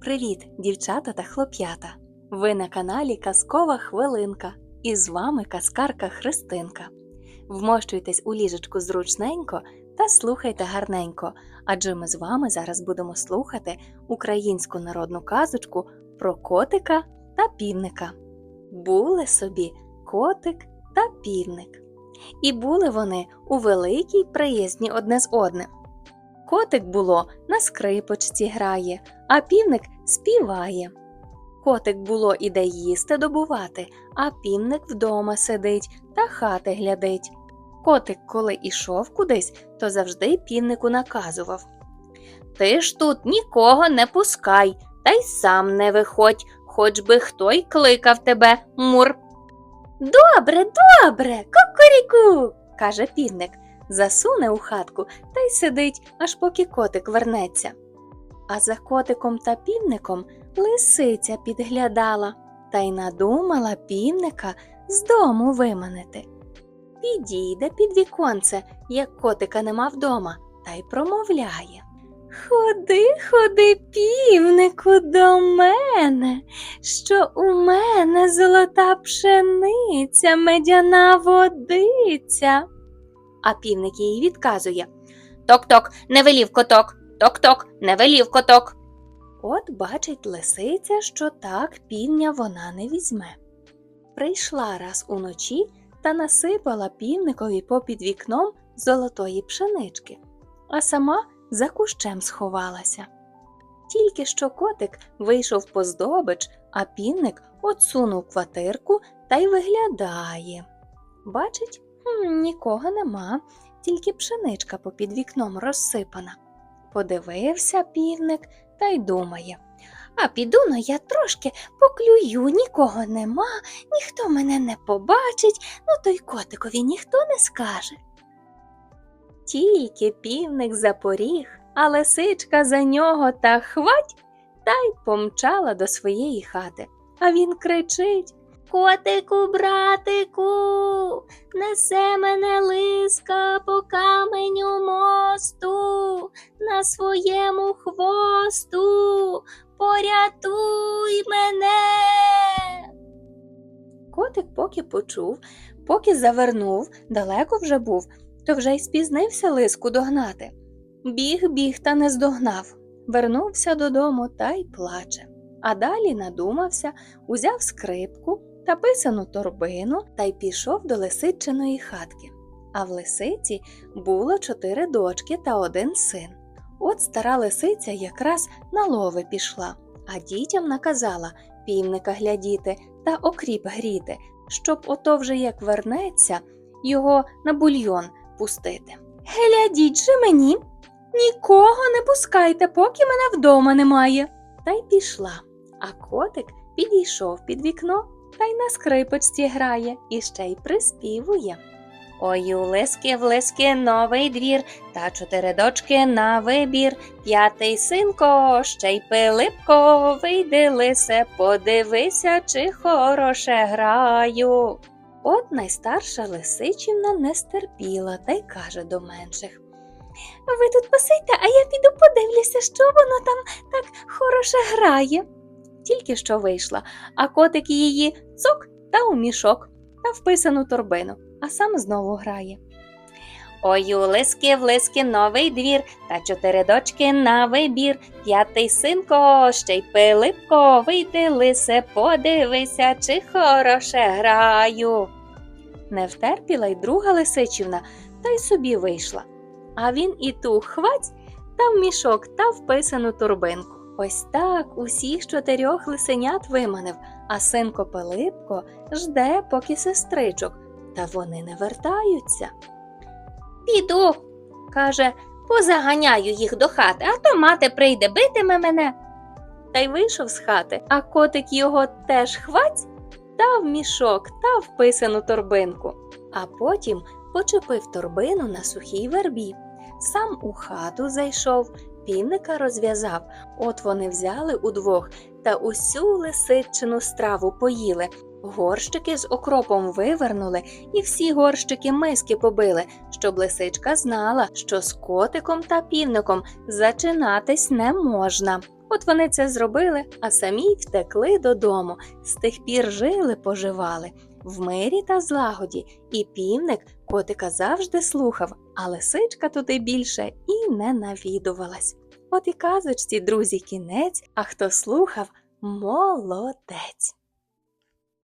Привіт, дівчата та хлоп'ята! Ви на каналі Казкова Хвилинка і з вами казкарка Христинка. Вмощуйтесь у ліжечку зручненько та слухайте гарненько, адже ми з вами зараз будемо слухати українську народну казочку про котика та півника. Були собі котик та півник. І були вони у великій приязні одне з одним. Котик було на скрипочці грає, а півник співає. Котик було іде їсти добувати, а півник вдома сидить та хати глядить. Котик, коли ішов кудись, то завжди півнику наказував Ти ж тут нікого не пускай, та й сам не виходь, хоч би хто й кликав тебе, мур. Добре, добре, кукуріку, каже півник, засуне у хатку та й сидить, аж поки котик вернеться. А за котиком та півником лисиця підглядала та й надумала півника з дому виманити. Підійде під віконце, як котика нема вдома, та й промовляє. Ходи, ходи, півнику, до мене, що у мене золота пшениця, медяна водиця. А півник їй відказує Ток-ток, не велів коток, ток-ток, не велів коток. От бачить лисиця, що так півня вона не візьме. Прийшла раз уночі та насипала півникові попід вікном золотої пшенички, а сама за кущем сховалася. Тільки що котик вийшов по здобич, а півник отсунув квартирку та й виглядає. Бачить, нікого нема, тільки пшеничка попід вікном розсипана. Подивився півник та й думає. А піду но я трошки поклюю, нікого нема, ніхто мене не побачить, ну то й котикові ніхто не скаже. Тільки півник запоріг, а лисичка за нього та хвать та й помчала до своєї хати. А він кричить Котику, братику, несе мене лиска по каменю мосту, на своєму хвосту, порятуй мене. Котик поки почув, поки завернув, далеко вже був, то вже й спізнився лиску догнати. Біг, біг та не здогнав. Вернувся додому та й плаче. А далі надумався, узяв скрипку та писану торбину та й пішов до лисичиної хатки. А в лисиці було чотири дочки та один син. От стара лисиця якраз на лови пішла, а дітям наказала півника глядіти та окріп гріти, щоб ото вже як вернеться, його на бульйон пустити. Глядіть же мені, нікого не пускайте, поки мене вдома немає. Та й пішла. А котик підійшов під вікно та й на скрипочці грає і ще й приспівує. Ой, у лиски в лиски новий двір, та чотири дочки на вибір. П'ятий синко, ще й Пилипко, вийди лисе, подивися, чи хороше граю. От найстарша лисичівна не стерпіла та й каже до менших. Ви тут посидьте, а я піду подивлюся, що воно там так хороше грає. Тільки що вийшла, а котик її цок та у мішок та вписану торбину, а сам знову грає. Ой, у лиски в лиски новий двір, та чотири дочки на вибір. П'ятий синко, ще й Пилипко, вийди лисе, подивися, чи хороше граю. Не втерпіла й друга лисичівна, та й собі вийшла. А він і ту хвать та в мішок та вписану торбинку. Ось так усіх чотирьох лисенят виманив, а синко Пилипко жде, поки сестричок, та вони не вертаються. Піду, каже, позаганяю їх до хати, а то мати прийде битиме мене. Та й вийшов з хати, а котик його теж хвать та в мішок та в писану торбинку, а потім почепив торбину на сухій вербі. Сам у хату зайшов, півника розв'язав. От вони взяли удвох та усю лисичину страву поїли. Горщики з окропом вивернули, і всі горщики миски побили, щоб лисичка знала, що з котиком та півником зачинатись не можна. От вони це зробили, а самі втекли додому. З тих пір жили, поживали в мирі та злагоді, і півник котика завжди слухав, а лисичка туди більше і не навідувалась. От і казочці, друзі, кінець, а хто слухав, молодець.